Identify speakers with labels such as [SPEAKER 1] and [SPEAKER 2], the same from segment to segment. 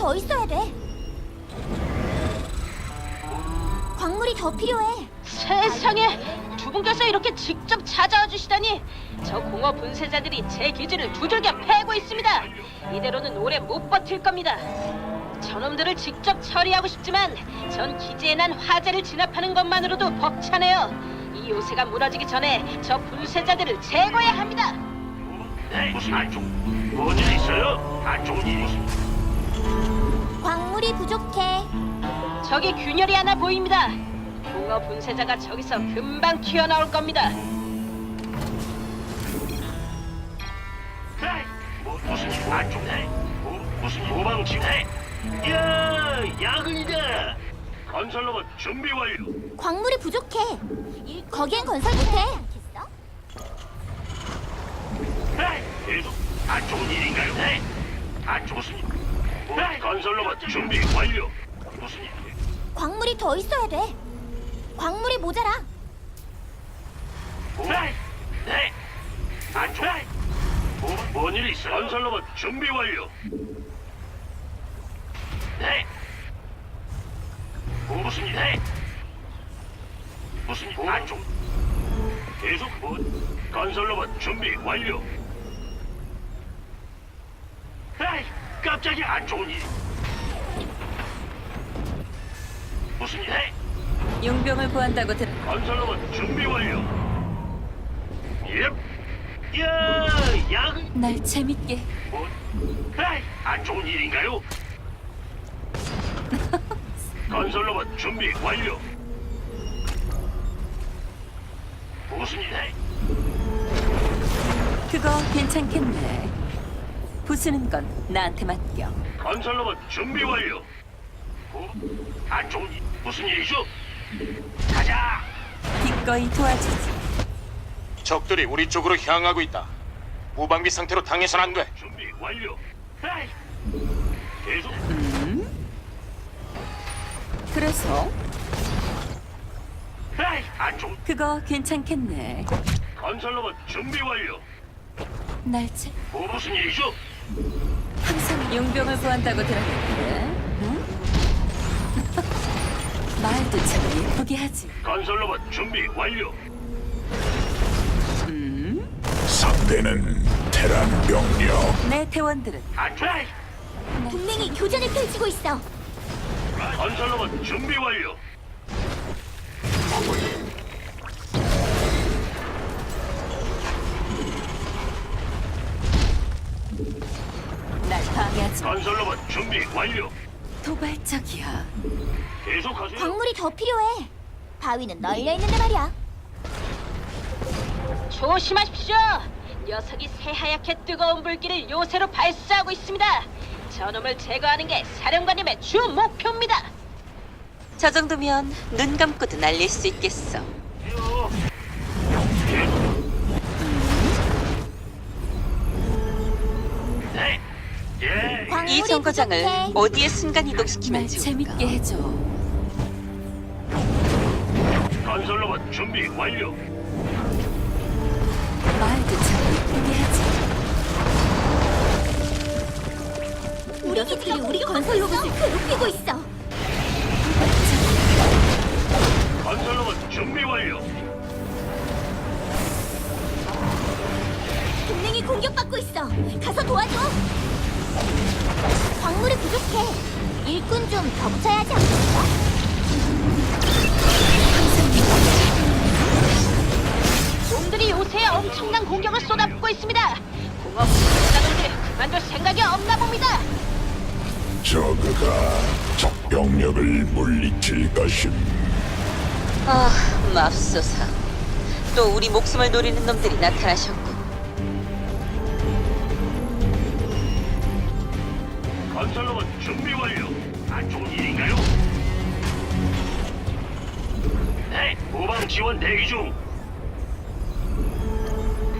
[SPEAKER 1] 더 있어야 돼. 광물이 더 필요해.
[SPEAKER 2] 세상에 두 분께서 이렇게 직접 찾아와 주시다니 저 공허 분쇄자들이 제 기지를 두들겨 패고 있습니다. 이대로는 오래 못 버틸 겁니다. 저놈들을 직접 처리하고 싶지만 전 기지에 난 화재를 진압하는 것만으로도 벅차네요. 이 요새가 무너지기 전에 저 분쇄자들을 제거해야 합니다.
[SPEAKER 3] 네, 무슨 안 좋은 뭔일 있어요? 안 좋은 일이 있
[SPEAKER 1] 광물이 부족해.
[SPEAKER 2] 저기 균열이 하나 보입니다. 공허 분쇄자가 저기서 금방 튀어나올 겁니다.
[SPEAKER 3] 에이, 뭐, 무슨 일? 안 좋네. 뭐, 무슨 도망 치네? 야, 야근이다. 건설 로봇 준비 완료.
[SPEAKER 1] 광물이 부족해. 거기엔 건설 못해.
[SPEAKER 3] 에이, 계속 안 좋은 일인가요? 네. 안 좋은 무 뭐, 건설로봇 준비 완료. 무슨 일?
[SPEAKER 1] 광물이 더 있어야 돼. 광물이 모자라.
[SPEAKER 3] 뭐, 네. 안 좋아. 뭐, 뭔일 있어? 건설로봇 준비 완료. 네. 뭐, 무슨 일? 네. 무슨 일? 안 좋. 계속 뭐? 건설로봇 준비 완료. 깜짝이야. 안 좋은 일. 무슨 일? 해?
[SPEAKER 4] 용병을 구한다고 들.
[SPEAKER 3] 건설로봇 준비 완료. 예. 야, 야근.
[SPEAKER 4] 날 재밌게.
[SPEAKER 3] 뭐? 에이, 안 좋은 일인가요? 건설로봇 준비 완료. 무슨 일 해?
[SPEAKER 4] 그거 괜찮겠네. 부수는 건 나한테 맡겨.
[SPEAKER 3] 건설로봇 준비 완료. 뭐? 안 좋은 일 무슨 일이죠? 가자.
[SPEAKER 4] 기꺼이 도와주지.
[SPEAKER 5] 적들이 우리 쪽으로 향하고 있다. 무방비 상태로 당해선 안 돼.
[SPEAKER 3] 준비 완료. 에이. 계속
[SPEAKER 4] 그래서
[SPEAKER 3] 에이, 안 좋은
[SPEAKER 4] 그거 괜찮겠네.
[SPEAKER 3] 건설로봇 준비 완료.
[SPEAKER 4] 날 재.
[SPEAKER 3] 뭐 무슨 일이죠?
[SPEAKER 4] 항상 용병을 구한다고 들었는데. 응? 말도 참 예쁘게 하지.
[SPEAKER 3] 건설로봇 준비 완료.
[SPEAKER 6] 상대는 테란 병력
[SPEAKER 4] 내 대원들은
[SPEAKER 3] 안 좋아.
[SPEAKER 1] 동맹이 교전을 펼치고 있어.
[SPEAKER 3] 건설로봇 준비 완료.
[SPEAKER 4] 마.
[SPEAKER 3] 건설로봇 준비 완료.
[SPEAKER 4] 도발적이야.
[SPEAKER 3] 계속하세요.
[SPEAKER 1] 광물이 더 필요해. 바위는 널려 있는데 말이야.
[SPEAKER 2] 조심하십시오. 녀석이 새하얗게 뜨거운 불길을 요새로 발사하고 있습니다. 저놈을 제거하는 게 사령관님의 주 목표입니다.
[SPEAKER 4] 저 정도면 눈 감고도 날릴 수 있겠어. 이이 정거장을. 어디에 순간 이동시키면 좋을까? 재밌게 해줘.
[SPEAKER 3] 건설로봇 준비 완료.
[SPEAKER 4] 말도 참 예쁘게 하지.
[SPEAKER 1] 우리 기지가 우리 건설 로봇을 괴롭히고 있어.
[SPEAKER 3] 건설로봇 준비 완료.
[SPEAKER 1] 동맹이 공격받고 있어. 가서 도와줘. 광물이 부족해. 일꾼 좀더 붙여야 하지 않겠어?
[SPEAKER 2] 놈들이 요새에 엄청난 공격을 쏟아붓고 있습니다. 공업 분자놈들 그만둘 생각이 없나 봅니다.
[SPEAKER 6] 저그가 적 병력을 물리칠 것임
[SPEAKER 4] 아, 맙소사. 또 우리 목숨을 노리는 놈들이 나타나셨군.
[SPEAKER 3] 후방 지원 대기 중.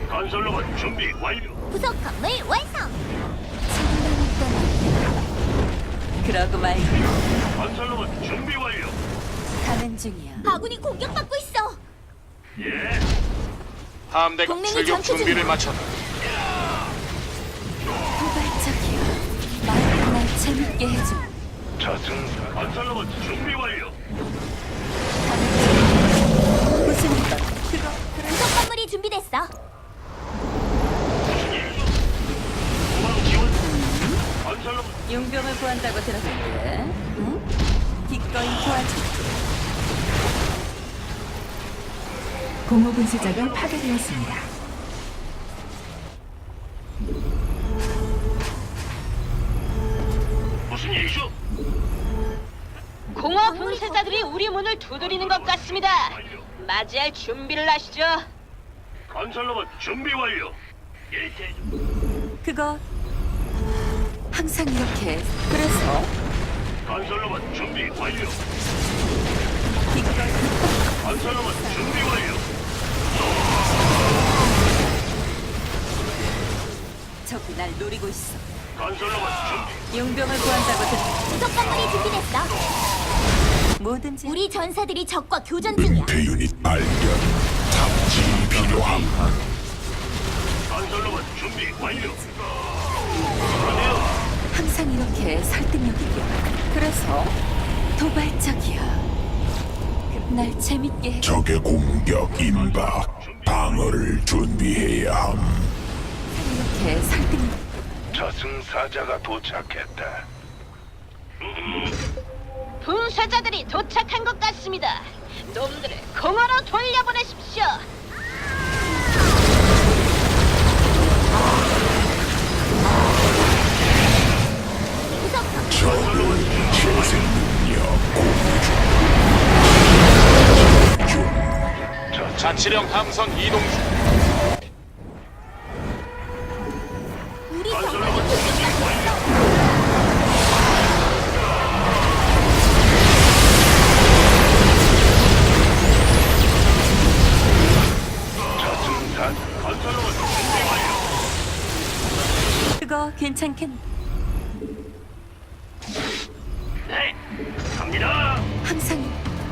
[SPEAKER 3] 건설로봇 준비 완료.
[SPEAKER 1] 부속 건물 완성.
[SPEAKER 4] 그러고 말고
[SPEAKER 3] 건설로봇 준비 완료.
[SPEAKER 4] 가는 중이야.
[SPEAKER 1] 아군이 공격받고 있어.
[SPEAKER 3] 예.
[SPEAKER 5] 함대가
[SPEAKER 1] 동맹이
[SPEAKER 5] 출격
[SPEAKER 1] 전투
[SPEAKER 5] 준비를
[SPEAKER 1] 중이야.
[SPEAKER 5] 마쳤다.
[SPEAKER 4] 도발적이야. 말도 날 재밌게 해줘.
[SPEAKER 3] 저승사 건설로봇 준비 완료.
[SPEAKER 4] 일? 그거
[SPEAKER 1] 부속 건물이 준비됐어.
[SPEAKER 3] 무슨 일이죠? 후방 지원. 건설로봇
[SPEAKER 4] 용병을 구한다고 들었는데, 응? 기꺼이 도와줘.
[SPEAKER 7] 공허 분쇄자가 파괴되었습니다.
[SPEAKER 3] 무슨 일이죠?
[SPEAKER 2] 공허 분쇄자들이 우리 문을 두드리는 것 같습니다. 맞이할 준비를 하시죠.
[SPEAKER 3] 건설로봇 준비 완료. 일대
[SPEAKER 4] 그거 항상 이렇게. 그래서
[SPEAKER 3] 건설로봇 준비 완료. 건설로봇 준비 완료.
[SPEAKER 4] 적이 날 노리고 있어.
[SPEAKER 3] 건설로봇 준비.
[SPEAKER 4] 용병을 구한다고 들.
[SPEAKER 1] 부속 건물이 준비됐어.
[SPEAKER 4] 뭐든지
[SPEAKER 1] 우리 전사들이 적과 교전 중이야.
[SPEAKER 6] 은폐 유닛 발견. 탐지 필요함.
[SPEAKER 3] 건설로봇 준비 완료.
[SPEAKER 4] 항상 이렇게 설득력 있게. 그래서 도발적이야. 날 재밌게 해.
[SPEAKER 6] 적의 공격 임박. 방어를 준비해야 함.
[SPEAKER 4] 이렇게 설득력.
[SPEAKER 3] 저승사자가 도착했다.
[SPEAKER 2] 분쇄자들이 도착한 것 같습니다. 놈들을 공허로 돌려보내십시오.
[SPEAKER 6] 적을 재생 능력 공유 중.
[SPEAKER 5] 자치령 함선 이동 중.
[SPEAKER 4] 괜찮겠.
[SPEAKER 3] 네. 갑니다.
[SPEAKER 4] 항상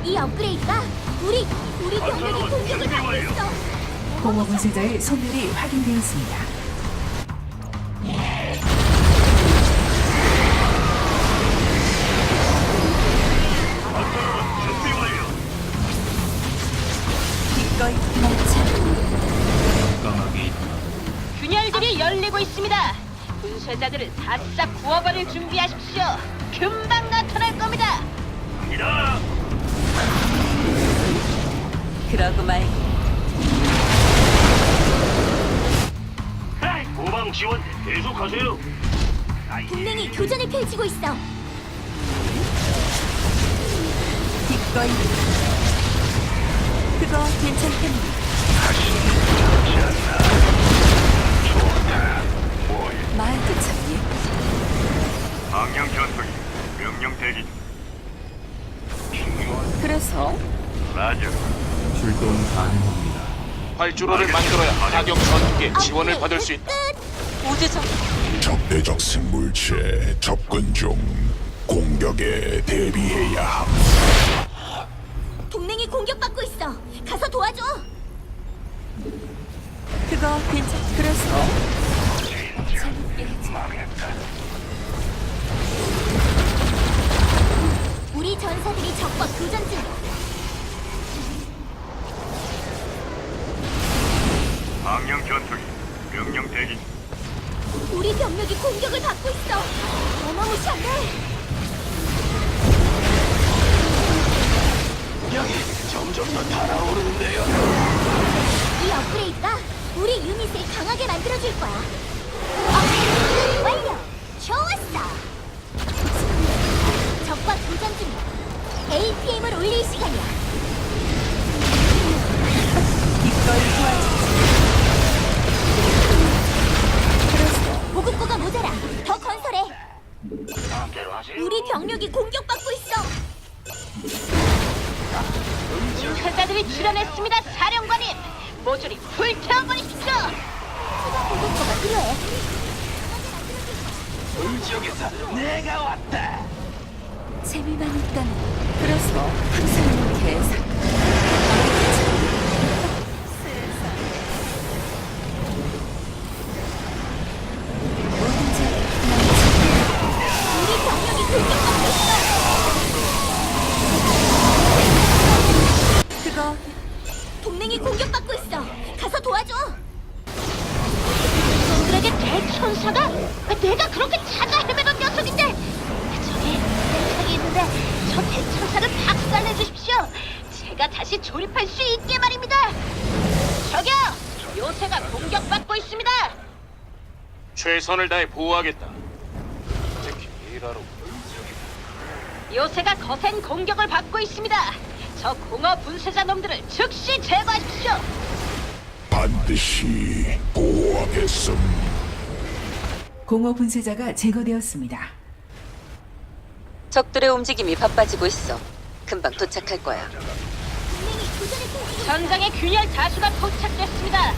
[SPEAKER 1] 이 업그레이드가 우리 우리 병력이 공격을 받고 있어.
[SPEAKER 7] 공허 분쇄자의 소멸이
[SPEAKER 2] 확인되었습니다. 분쇄자들을 바싹 구워버릴 준비하십시오. 금방 나타날 겁니다.
[SPEAKER 3] 갑니다.
[SPEAKER 4] 그러고 말고
[SPEAKER 3] 후방 지원 계속하세요.
[SPEAKER 1] 동맹이 교전을 펼치고 있어.
[SPEAKER 4] 기꺼이. 그거 괜찮겠니? 말 도참 예쁘지.
[SPEAKER 3] 방영 전투기 명령 대기.
[SPEAKER 4] 그래서
[SPEAKER 3] 라저.
[SPEAKER 5] 활주로를 만들어야 타격 전투기에 지원을 받을 수 있다.
[SPEAKER 4] 우주적
[SPEAKER 6] 적대적 생물체 접근 중. 공격에 대비해야 함.
[SPEAKER 1] 동맹이 공격받고 있어. 가서 도와줘.
[SPEAKER 4] 그거 괜찮. 그래서 해줘.
[SPEAKER 1] 우리 전사들이 적과 교전 중이야.
[SPEAKER 3] 방영 전투기 명령 대기.
[SPEAKER 1] 우리 병력이 공격을 받고 있어. 어마무시한데.
[SPEAKER 3] 여기 점점 더 달아오르는데요.
[SPEAKER 1] 이 업그레이드가 우리 유닛을 강하게 만들어줄 거야. 완료. 좋았어. 적과 교전 중이야. APM을 올릴 시간이야. 내가
[SPEAKER 2] 왔다.
[SPEAKER 4] 재미만 있다면 그래서 항상 이렇게 사- 뭐든지
[SPEAKER 1] 난 지금 그거 동맹이 공격받고 있어. 가서 도와줘.
[SPEAKER 2] 그러게 대천사가 내가 그렇게 찾아 주십시오 제가 다시 조립할 수 있게 말입니다 저기요 요새가 공격받고 있습니다
[SPEAKER 5] 최선을 다해 보호하겠다. 특히 일하러
[SPEAKER 2] 요새가 거센 공격을 받고 있습니다 저 공허 분쇄자 놈들을 즉시 제거하십시오
[SPEAKER 6] 반드시 보호하겠음.
[SPEAKER 7] 공허 분쇄자가 제거되었습니다.
[SPEAKER 4] 적들의 움직임이 바빠지고 있어. 금방 도착할 거야.
[SPEAKER 2] 전장의 균열 다수가 포착됐습니다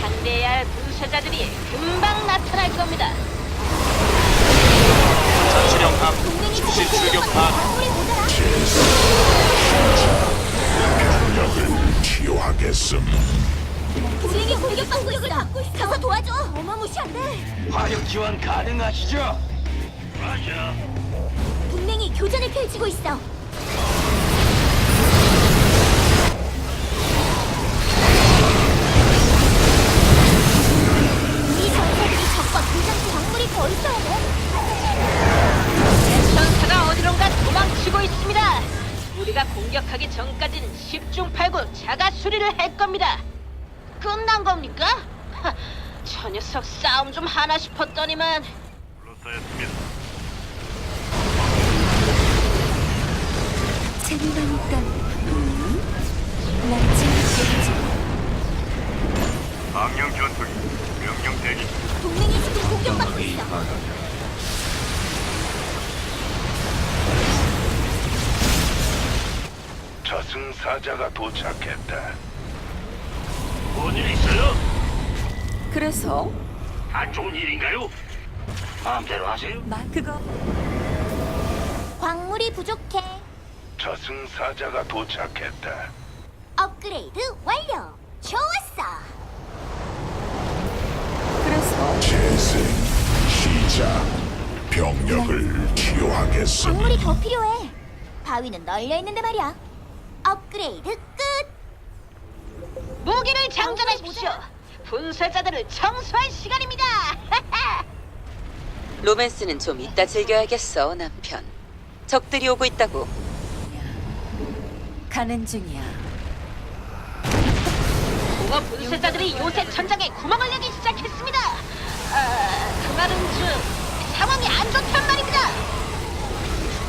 [SPEAKER 2] 상대해야 할 분쇄자들이 금방 나타날 겁니다
[SPEAKER 5] 자치령 함
[SPEAKER 1] 동맹이
[SPEAKER 5] 즉시
[SPEAKER 1] 지금
[SPEAKER 5] 출격
[SPEAKER 1] 공격받고
[SPEAKER 5] 반
[SPEAKER 1] 광물이 모자라.
[SPEAKER 6] 병력을 치유하겠음.
[SPEAKER 1] 동맹이 공격받고 있어. 가서 도와줘. 어마무시한데.
[SPEAKER 3] 화력 지원 가능하시죠? 맞아.
[SPEAKER 1] 동맹이 교전을 펼치고 있어.
[SPEAKER 2] 우리가 공격하기 전까지는 10중 8구 자가 수리를 할 겁니다. 끝난 겁니까? 하, 저 녀석 싸움 좀 하나 싶었더니만
[SPEAKER 1] 있다면 난 재밌겠지.
[SPEAKER 3] 망령 전투기 명령 대기.
[SPEAKER 1] 동맹이 지금 공격받고 있어.
[SPEAKER 6] 저승사자가 도착했다.
[SPEAKER 3] 뭔일 있어요?
[SPEAKER 4] 그래서
[SPEAKER 3] 안 좋은 일인가요? 마음대로 하세요.
[SPEAKER 4] 나 그거
[SPEAKER 1] 광물이 부족해.
[SPEAKER 6] 저승사자가 도착했다.
[SPEAKER 1] 업그레이드 완료. 좋았어.
[SPEAKER 4] 그래서
[SPEAKER 6] 재생 시작. 병력을 치유하겠음.
[SPEAKER 1] 광물이 더 필요해. 바위는 널려 있는데 말이야. 업그레이드 끝.
[SPEAKER 2] 무기를 장전하십시오. 분쇄자들을 청소할 시간입니다.
[SPEAKER 4] 로맨스는 좀 이따 즐겨야겠어, 남편. 적들이 오고 있다고. 가는 중이야.
[SPEAKER 2] 공허 분쇄자들이 요새 전장에 구멍을 내기 시작했습니다. 아, 그 말은 즉 상황이 안 좋단 말입니다.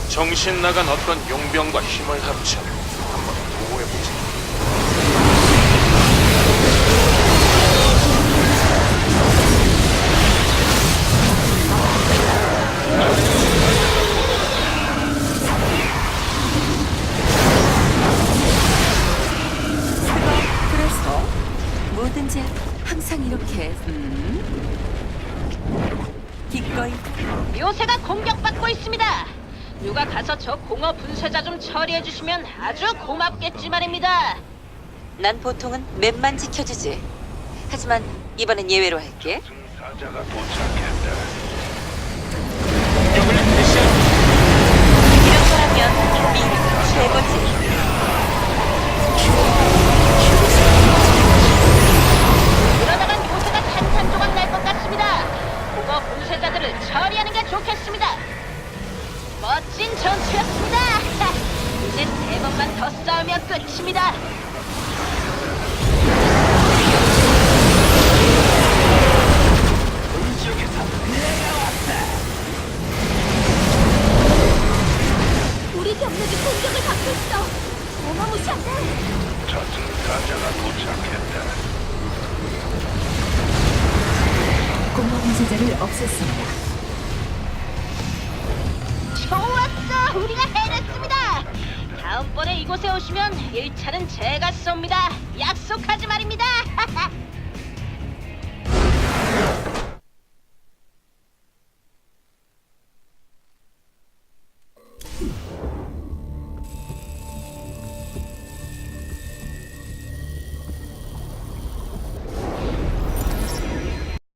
[SPEAKER 5] 정신 나간 어떤 용병과 힘을 합쳐 보호해보자.
[SPEAKER 4] 그래서 뭐든지 항상 이렇게 음? 기꺼이
[SPEAKER 2] 요새가 공격받고 있습니다. 누가 가서 저 공허 분쇄자 좀 처리해 주시면 아주 고맙겠지 말입니다.
[SPEAKER 4] 난 보통은 맵만 지켜주지. 하지만 이번엔 예외로 할게.
[SPEAKER 6] 도착했다.
[SPEAKER 4] 이런 거라면 최고지.
[SPEAKER 2] 그러다간 요새가 탄산 조각 날 것 같습니다. 공허 분쇄자들을 처리하는 게 좋겠습니다. 더 싸우면 끝입니다.
[SPEAKER 1] 우리 병력이 공격을 받고 있어. 어마무시한데.
[SPEAKER 6] 저승 사자가 도착했다.
[SPEAKER 7] 공허 분쇄자를 없앴습니다.
[SPEAKER 2] 좋았어! 우리가 해냈습니다! 다음번에 이곳에 오시면 1차는 제가 쏩니다. 약속하지 말입니다.